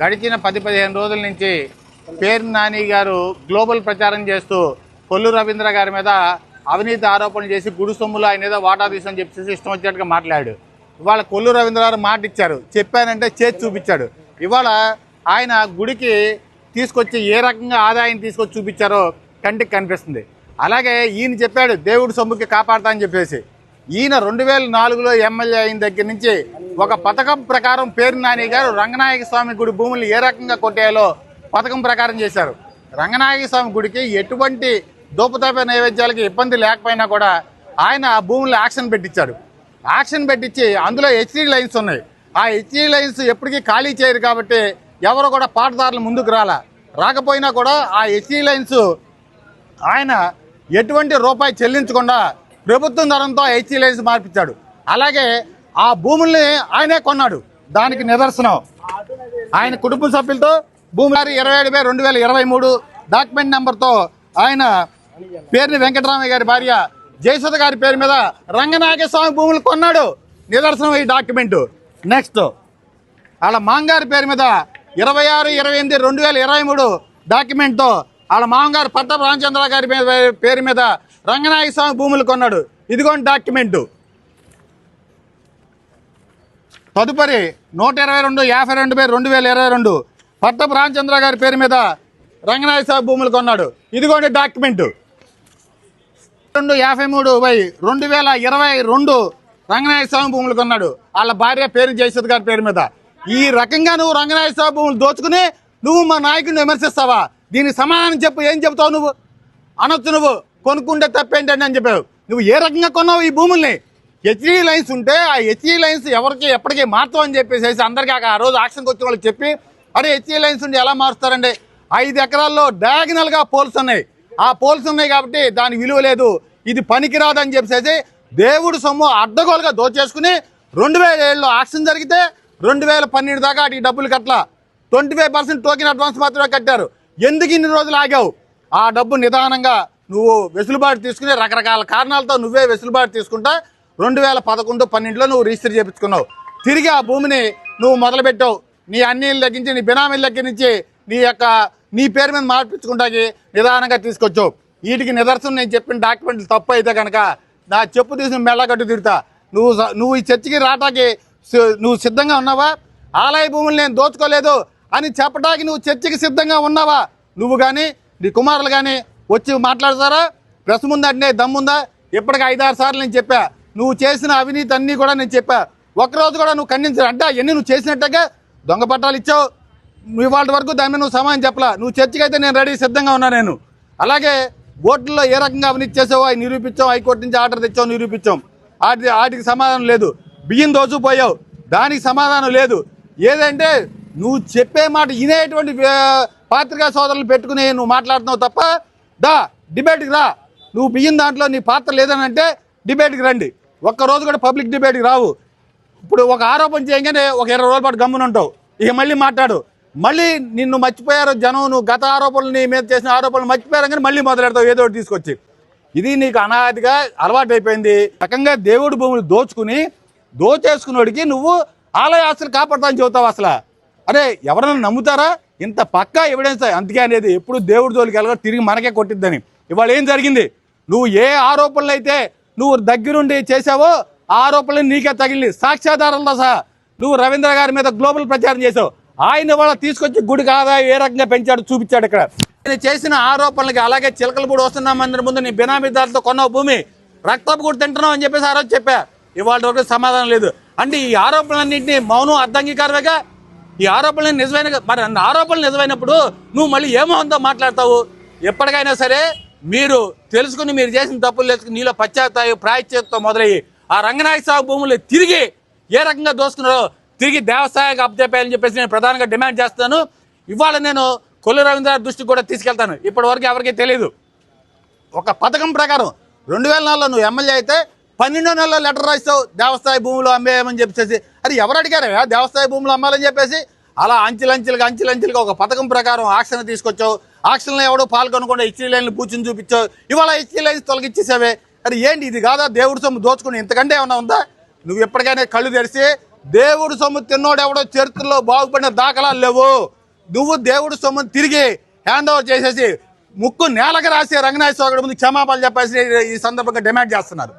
గడిచిన పది పదిహేను రోజుల నుంచి పేరు నాని గారు గ్లోబల్ ప్రచారం చేస్తూ కొల్లు రవీంద్ర గారి మీద అవినీతి ఆరోపణలు చేసి గుడి సొమ్ములు ఆయన ఏదో వాటా తీసుకొని చెప్పేసి ఇష్టం వచ్చినట్టుగా మాట్లాడాడు. ఇవాళ కొల్లు రవీంద్ర గారు మాట ఇచ్చారు. చెప్పానంటే చేతి చూపించాడు. ఇవాళ ఆయన గుడికి తీసుకొచ్చి ఏ రకంగా ఆదాయం తీసుకొచ్చి చూపించారో కంటికి కనిపిస్తుంది. అలాగే ఈయన చెప్పాడు దేవుడు సొమ్ముకి కాపాడతా అని చెప్పేసి. ఈయన రెండు వేల నాలుగులో ఎమ్మెల్యే అయిన దగ్గర నుంచి ఒక పథకం ప్రకారం పేరు నాని గారు రంగనాయక స్వామి గుడి భూములు ఏ రకంగా కొట్టేయాలో పథకం ప్రకారం చేశారు. రంగనాయక స్వామి గుడికి ఎటువంటి దోపుతాప నైవేద్యాలకి ఇబ్బంది లేకపోయినా కూడా ఆయన ఆ భూములు యాక్షన్ పెట్టించాడు. యాక్షన్ పెట్టించి అందులో హెచ్డీ లైన్స్ ఉన్నాయి. ఆ హెచ్డీ లైన్స్ ఎప్పటికీ ఖాళీ చేయరు కాబట్టి ఎవరు కూడా పాటదారులు ముందుకు రాలా. రాకపోయినా కూడా ఆ హెచ్డీ లైన్స్ ఆయన ఎటువంటి రూపాయి చెల్లించకుండా ప్రభుత్వం ధరంతో హెచ్డీ లైన్స్ మార్పించాడు అలాగే ఆ భూముల్ని ఆయనే కొన్నాడు. దానికి నిదర్శనం. ఆయన కుటుంబ సభ్యులతో భూమి ఇరవై ఏడు బై రెండు వేల ఇరవై మూడు డాక్యుమెంట్ నెంబర్తో ఆయన పేరుని వెంకటరామయ్య గారి భార్య జయసుధ గారి పేరు మీద రంగనాగస్వామి భూములు కొన్నాడు. నిదర్శనం ఈ డాక్యుమెంట్. నెక్స్ట్ వాళ్ళ మాంగారి పేరు మీద ఇరవై ఆరు ఇరవై ఎనిమిది రెండు వేల ఇరవై మూడు డాక్యుమెంట్తో వాళ్ళ మామగారు పట్ట రామచంద్ర గారి పేరు మీద రంగనాయక స్వామి భూములు కొన్నాడు. ఇదిగోండి డాక్యుమెంటు. తదుపరి నూట ఇరవై రెండు యాభై రెండు బై రెండు వేల ఇరవై రెండు. పట్టపు రామచంద్ర గారి పేరు మీద రంగనాయ సాబ్ భూములు కొన్నాడు. ఇదిగోండి డాక్యుమెంటు. రెండు యాభై మూడు బై రెండు వేల ఇరవై రెండు రంగనాయ స్వామి భూములు కొన్నాడు. వాళ్ళ భార్య పేరు జయసత్ గారి పేరు మీద. ఈ రకంగా నువ్వు రంగనాయ స్వామి భూములు దోచుకుని నువ్వు మా నాయకుడిని విమర్శిస్తావా? దీనికి సమాధానం చెప్పు ఏం చెప్తావు నువ్వు? అనొచ్చు నువ్వు. కొనుక్కుంటే తప్పేంటండి అని చెప్పావు. నువ్వు ఏ రకంగా కొన్నావు ఈ భూముల్ని? హెచ్ఈ లైన్స్ ఉంటే ఆ హెచ్ఈ లైన్స్ ఎవరికి ఎప్పటికీ మార్చం అని చెప్పేసి అందరికీ ఆ రోజు ఆక్షన్కి వచ్చిన వాళ్ళకి చెప్పి అరే హెచ్ఈ లైన్స్ ఉండి ఎలా మారుస్తారండి? ఐదు ఎకరాల్లో డయాగనల్గా పోల్స్ ఉన్నాయి. ఆ పోల్స్ ఉన్నాయి కాబట్టి దానికి విలువ లేదు. ఇది పనికిరాదని చెప్పేసి దేవుడు సొమ్ము అడ్డగోలుగా దోచేసుకుని రెండు వేల ఏళ్ళలో ఆక్షన్ జరిగితే రెండు వేల పన్నెండు దాకా వాటికి డబ్బులు కట్టలా. Twenty five percent token advance మాత్రమే కట్టారు. ఎందుకు ఇన్ని రోజులు ఆగావు? ఆ డబ్బు నిదానంగా నువ్వు వెసులుబాటు తీసుకుని రకరకాల కారణాలతో నువ్వే వెసులుబాటు తీసుకుంటా రెండు వేల పదకొండు పన్నెండులో నువ్వు రిజిస్టర్ చేయించుకున్నావు. తిరిగి ఆ భూమిని నువ్వు మొదలుపెట్టావు. నీ అన్నీళ్ళ దగ్గర నుంచి నీ బినామీల దగ్గర నుంచి నీ యొక్క నీ పేరు మీద మార్పించుకుంటాకి నిదానంగా తీసుకొచ్చావు. వీటికి నిదర్శనం నేను చెప్పిన డాక్యుమెంట్లు తప్పు అయితే కనుక నా చెప్పు తీసిన మెల్లగట్టు తిడతా నువ్వు నువ్వు ఈ చర్చికి రావటానికి నువ్వు సిద్ధంగా ఉన్నావా? ఆలయ భూములు నేను దోచుకోలేదు అని చెప్పడానికి నువ్వు చర్చికి సిద్ధంగా ఉన్నావా? నువ్వు కానీ నీ కుమారులు కానీ వచ్చి మాట్లాడతారా? ప్రెస్ ముందంటే దమ్ముందా? ఇప్పటికి ఐదారు సార్లు నేను చెప్పా. నువ్వు చేసిన అవినీతి అన్నీ కూడా నేను చెప్పా. ఒకరోజు కూడా నువ్వు ఖండించిన అంటే అవన్నీ నువ్వు చేసినట్టుగా దొంగ పట్టాలు ఇచ్చావు. నువ్వు ఇవాళ వరకు దాని మీద నువ్వు సమాధానం చెప్పలా. నువ్వు చర్చికి అయితే నేను రెడీ సిద్ధంగా ఉన్నా నేను. అలాగే ఓట్లలో ఏ రకంగా అవినీతి చేసావో అవి నిరూపించాం హైకోర్టు నుంచి ఆర్డర్ తెచ్చావు నిరూపించాం వాటి వాటికి సమాధానం లేదు. బియ్యం దోచుకుపోయావు దానికి సమాధానం లేదు. ఏదంటే నువ్వు చెప్పే మాట ఇనేటువంటి పాత్రికా సోదరులు పెట్టుకుని నువ్వు మాట్లాడుతున్నావు తప్ప దా డిబేట్కి రా. నువ్వు బియ్యం దాంట్లో నీ పాత్ర లేదని అంటే డిబేట్కి రండి. ఒక్క రోజు కూడా పబ్లిక్ డిబేట్కి రావు. ఇప్పుడు ఒక ఆరోపణ చేయగానే ఒక ఇరవై రోజుల పాటు గమ్మున ఉంటావు. ఇక మళ్ళీ మాట్లాడు. మళ్ళీ నిన్ను మర్చిపోయారు జనం నువ్వు గత ఆరోపణలు నీ మీద చేసిన ఆరోపణలు మర్చిపోయారు కానీ మళ్ళీ మొదలెడతావు ఏదో ఒకటి తీసుకొచ్చి. ఇది నీకు అనాదిగా అలవాటు అయిపోయింది రకంగా దేవుడి భూములు దోచుకుని దోచేసుకున్నోడికి నువ్వు ఆలయ ఆస్తులు కాపాడతానని చెబుతావు అసలు. అరే ఎవరైనా నమ్ముతారా? ఇంత పక్కా ఎవిడెన్స్ అందుకే అనేది ఎప్పుడు దేవుడి జోలికి వెళ్ళగా తిరిగి మనకే కొట్టిద్దని. ఇవాళ ఏం జరిగింది? నువ్వు ఏ ఆరోపణలు అయితే నువ్వు దగ్గరుండి చేసావో ఆరోపణలు నీకే తగిలి సాక్ష్యాధారాలతో సహా నువ్వు రవీంద్ర గారి మీద గ్లోబల్ ప్రచారం చేసావు ఆయన వాళ్ళ తీసుకొచ్చి గుడికి ఆదాయం ఏ రకంగా పెంచాడు చూపించాడు ఇక్కడ. నేను చేసిన ఆరోపణలకి అలాగే చిలకలపూడి వస్తున్నా మందిరం ముందు నీ బినామీదారులతో కొన్నావు భూమి. రక్తపు కూడా తింటున్నావు అని చెప్పేసి ఆ రోజు చెప్పా. ఇవాళ వరకు సమాధానం లేదు. అంటే ఈ ఆరోపణలన్నింటినీ మౌనం అర్థంగీకారమేగా? ఈ ఆరోపణలు నిజమైన మరి ఆరోపణలు నిజమైనప్పుడు నువ్వు మళ్ళీ ఏమో ఉందో మాట్లాడతావు? ఎప్పటికైనా సరే మీరు తెలుసుకుని మీరు చేసిన తప్పులు తెలుసుకుని నీలో పశ్చాత్తాయి ప్రాయశ్చిత్తం మొదలయ్యి ఆ రంగనాయ సాగు భూములు తిరిగి ఏ రకంగా దోసుకున్నారో తిరిగి దేవస్థాయికి అప్పచెప్పాయని చెప్పేసి నేను ప్రధానంగా డిమాండ్ చేస్తాను ఇవాళ నేను కొల్లు రవీంద్ర దృష్టికి కూడా తీసుకెళ్తాను. ఇప్పటి వరకు ఎవరికీ తెలియదు ఒక పథకం ప్రకారం రెండు వేల నాలుగులో నువ్వు ఎమ్మెల్యే అయితే పన్నెండో నెలలో లెటర్ రాస్తావు దేవస్థాయి భూములు అమ్మేయమని చెప్పేసి. అది ఎవరు అడిగారా? దేవస్థాయి భూములు అమ్మాలని చెప్పేసి? అలా అంచెలంచెలుగా అంచెలంచెలుగా ఒక పథకం ప్రకారం ఆక్షన్ తీసుకొచ్చావు. ఆక్షన్లో ఎవడో పాల్గొనకుండా హెచ్డీ లైన్లు పూచిని చూపించావు. ఇవాళ హెచ్డీ లైన్స్ తొలగించేసావే అది ఏంటి ఇది కాదా? దేవుడి సొమ్ము దోచుకుని ఇంతకంటే ఏమన్నా ఉందా? నువ్వు ఎప్పటికైనా కళ్ళు తెరిచి దేవుడు సొమ్ము తిన్నోడు ఎవడో చరిత్రలో బాగుపడిన దాఖలాలు లేవు. నువ్వు దేవుడు సొమ్ము తిరిగి హ్యాండ్ ఓవర్ చేసేసి ముక్కు నేలకు రాసి రంగనాథ స్వామి ముందు క్షమాపణలు చెప్పేసి ఈ సందర్భంగా డిమాండ్ చేస్తున్నారు.